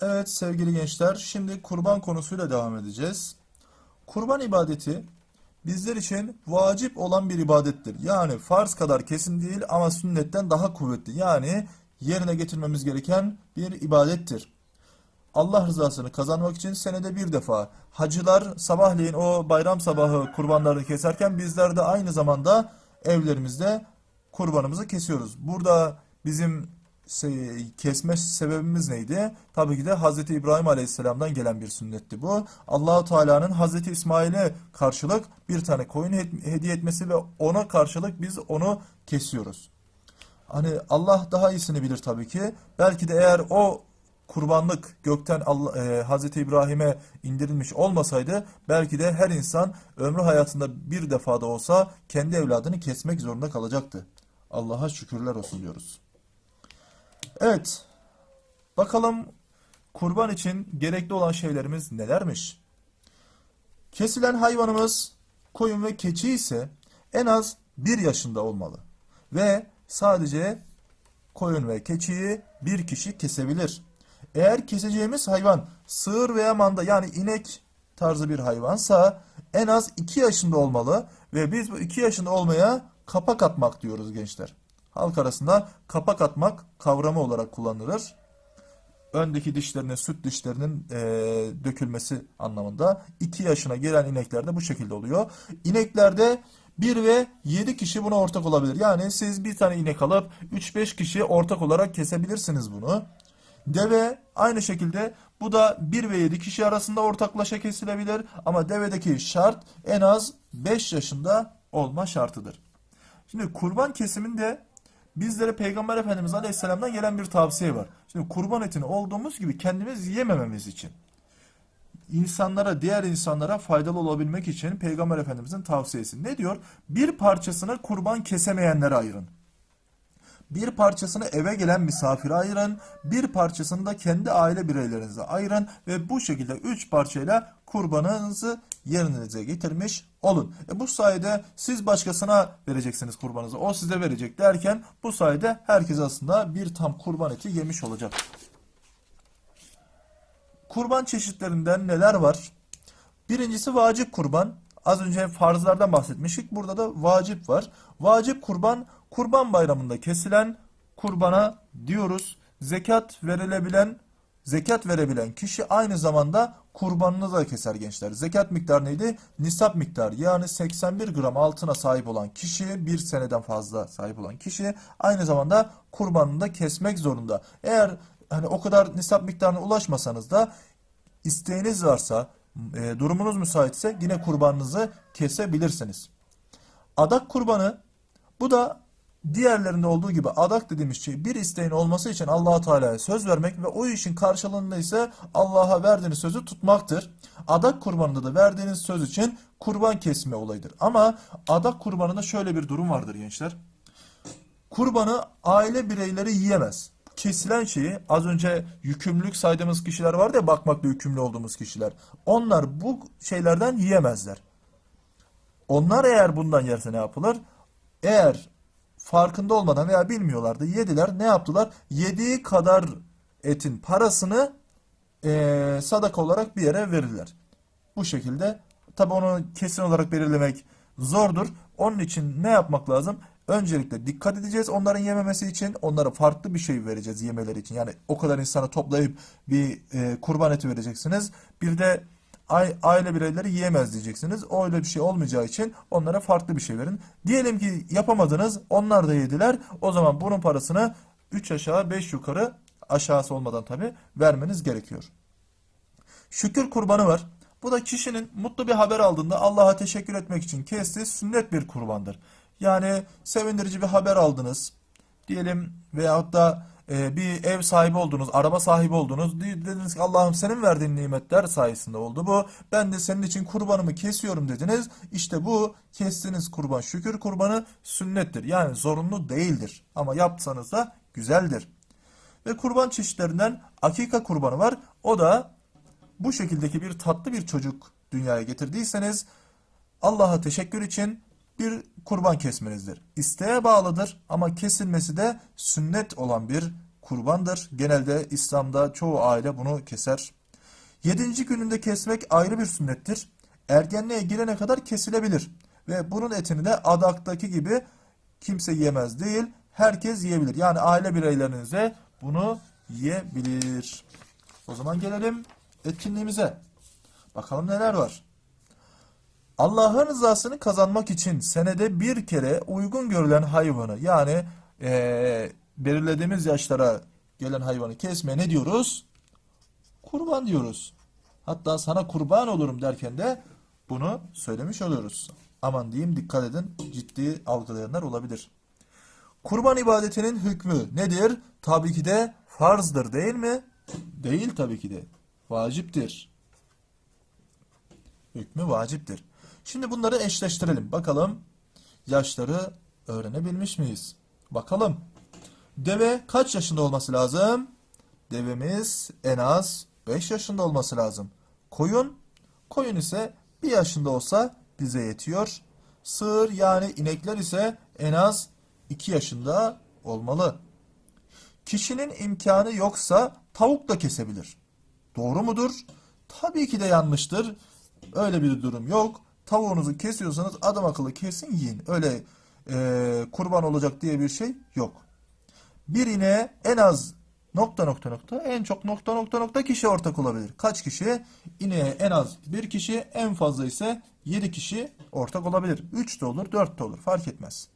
Evet sevgili gençler, şimdi kurban konusuyla devam edeceğiz. Kurban ibadeti bizler için vacip olan bir ibadettir. Yani farz kadar kesin değil ama sünnetten daha kuvvetli. Yani yerine getirmemiz gereken bir ibadettir. Allah rızasını kazanmak için senede bir defa hacılar sabahleyin o bayram sabahı kurbanlarını keserken bizler de aynı zamanda evlerimizde kurbanımızı kesiyoruz. Burada bizim kesme sebebimiz neydi? Tabii ki de Hazreti İbrahim Aleyhisselam'dan gelen bir sünnetti bu. Allahu Teala'nın Hazreti İsmail'e karşılık bir tane koyun hed- hediye etmesi ve ona karşılık biz onu kesiyoruz. Hani Allah daha iyisini bilir tabii ki. Belki de eğer o kurbanlık gökten Allah, e, Hazreti İbrahim'e indirilmiş olmasaydı belki de her insan ömrü hayatında bir defa da olsa kendi evladını kesmek zorunda kalacaktı. Allah'a şükürler olsun diyoruz. Evet, bakalım kurban için gerekli olan şeylerimiz nelermiş? Kesilen hayvanımız koyun ve keçi ise en az bir yaşında olmalı ve sadece koyun ve keçiyi bir kişi kesebilir. Eğer keseceğimiz hayvan sığır veya manda yani inek tarzı bir hayvansa en az 2 yaşında olmalı ve biz bu 2 yaşında olmaya kapak atmak diyoruz gençler. Halk arasında kapak atmak kavramı olarak kullanılır. Öndeki dişlerinin, süt dişlerinin eee, dökülmesi anlamında 2 yaşına gelen ineklerde bu şekilde oluyor. İneklerde 1 ve 7 kişi buna ortak olabilir. Yani siz bir tane inek alıp 3-5 kişi ortak olarak kesebilirsiniz bunu. Deve aynı şekilde bu da 1 ve 7 kişi arasında ortaklaşa kesilebilir ama devedeki şart en az 5 yaşında olma şartıdır. Şimdi kurban kesiminde bizlere Peygamber Efendimiz Aleyhisselam'dan gelen bir tavsiye var. Şimdi kurban etini olduğumuz gibi kendimiz yemememiz için insanlara, diğer insanlara faydalı olabilmek için Peygamber Efendimizin tavsiyesi. Ne diyor? Bir parçasını kurban kesemeyenlere ayırın. Bir parçasını eve gelen misafire ayırın. Bir parçasını da kendi aile bireylerinize ayırın. Ve bu şekilde üç parçayla kurbanınızı yerinize getirmiş olun. E bu sayede siz başkasına vereceksiniz kurbanınızı. O size verecek derken bu sayede herkes aslında bir tam kurban eti yemiş olacak. Kurban çeşitlerinden neler var? Birincisi vacip kurban. Az önce farzlardan bahsetmiştik. Burada da vacip var. Vacip kurban, kurban bayramında kesilen kurbana diyoruz. Zekat verilebilen, zekat verebilen kişi aynı zamanda kurbanını da keser gençler. Zekat miktarı neydi? Nisap miktarı. Yani 81 gram altına sahip olan kişi, bir seneden fazla sahip olan kişi aynı zamanda kurbanını da kesmek zorunda. Eğer hani o kadar nisap miktarına ulaşmasanız da isteğiniz varsa, e, durumunuz müsaitse yine kurbanınızı kesebilirsiniz. Adak kurbanı bu da diğerlerinde olduğu gibi adak dediğimiz şey bir isteğin olması için Allahu Teala'ya söz vermek ve o işin karşılığında ise Allah'a verdiğiniz sözü tutmaktır. Adak kurbanında da verdiğiniz söz için kurban kesme olayıdır. Ama adak kurbanında şöyle bir durum vardır gençler. Kurbanı aile bireyleri yiyemez. Kesilen şeyi az önce yükümlülük saydığımız kişiler vardı ya bakmakla yükümlü olduğumuz kişiler. Onlar bu şeylerden yiyemezler. Onlar eğer bundan yerse ne yapılır? Eğer farkında olmadan veya bilmiyorlardı yediler ne yaptılar? Yediği kadar etin parasını eee, sadaka olarak bir yere verirler. Bu şekilde tabi onu kesin olarak belirlemek zordur. Onun için ne yapmak lazım? Öncelikle dikkat edeceğiz onların yememesi için. Onlara farklı bir şey vereceğiz yemeleri için. Yani o kadar insanı toplayıp bir e, kurban eti vereceksiniz. Bir de aile bireyleri yiyemez diyeceksiniz. Öyle bir şey olmayacağı için onlara farklı bir şey verin. Diyelim ki yapamadınız onlar da yediler. O zaman bunun parasını 3 aşağı 5 yukarı aşağısı olmadan tabi vermeniz gerekiyor. Şükür kurbanı var. Bu da kişinin mutlu bir haber aldığında Allah'a teşekkür etmek için kestiği sünnet bir kurbandır. Yani sevindirici bir haber aldınız. Diyelim veyahut da e, bir ev sahibi oldunuz, araba sahibi oldunuz. De- Dediniz ki Allah'ım senin verdiğin nimetler sayesinde oldu bu. Ben de senin için kurbanımı kesiyorum dediniz. İşte bu kestiğiniz kurban şükür kurbanı sünnettir. Yani zorunlu değildir. Ama yapsanız da güzeldir. Ve kurban çeşitlerinden akika kurbanı var. O da bu şekildeki bir tatlı bir çocuk dünyaya getirdiyseniz Allah'a teşekkür için bir kurban kesmenizdir. İsteğe bağlıdır ama kesilmesi de sünnet olan bir kurbandır. Genelde İslam'da çoğu aile bunu keser. Yedinci gününde kesmek ayrı bir sünnettir. Ergenliğe girene kadar kesilebilir. Ve bunun etini de adaktaki gibi kimse yemez değil, herkes yiyebilir. Yani aile bireylerinize bunu yiyebilir. O zaman gelelim etkinliğimize. Bakalım neler var. Allah'ın rızasını kazanmak için senede bir kere uygun görülen hayvanı yani eee, belirlediğimiz yaşlara gelen hayvanı kesmeye ne diyoruz? Kurban diyoruz. Hatta sana kurban olurum derken de bunu söylemiş oluyoruz. Aman diyeyim dikkat edin ciddi algılayanlar olabilir. Kurban ibadetinin hükmü nedir? Tabii ki de farzdır değil mi? Değil tabii ki de. Vaciptir. Hükmü vaciptir. Şimdi bunları eşleştirelim. Bakalım yaşları öğrenebilmiş miyiz? Bakalım. Deve kaç yaşında olması lazım? Devemiz en az 5 yaşında olması lazım. Koyun? Koyun ise 1 yaşında olsa bize yetiyor. Sığır yani inekler ise en az 2 yaşında olmalı. Kişinin imkanı yoksa tavuk da kesebilir. Doğru mudur? Tabii ki de yanlıştır. Öyle bir durum yok. Tavuğunuzu kesiyorsanız adam akıllı kesin yiyin. Öyle eee, kurban olacak diye bir şey yok. Bir ineğe en az nokta nokta nokta en çok nokta nokta nokta kişi ortak olabilir. Kaç kişi? İneğe en az bir kişi en fazla ise 7 kişi ortak olabilir. 3 de olur 4 de olur fark etmez.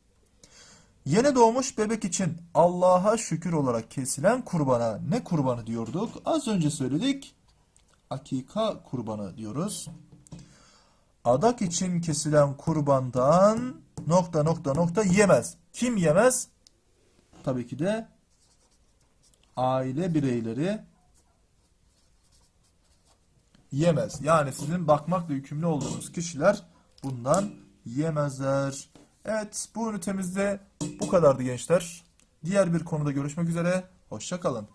Yeni doğmuş bebek için Allah'a şükür olarak kesilen kurbana ne kurbanı diyorduk? Az önce söyledik. Akika kurbanı diyoruz. Adak için kesilen kurbandan nokta nokta nokta yemez. Kim yemez? Tabii ki de aile bireyleri yemez. Yani sizin bakmakla yükümlü olduğunuz kişiler bundan yemezler. Evet bu ünitemizde bu kadardı gençler. Diğer bir konuda görüşmek üzere. Hoşça kalın.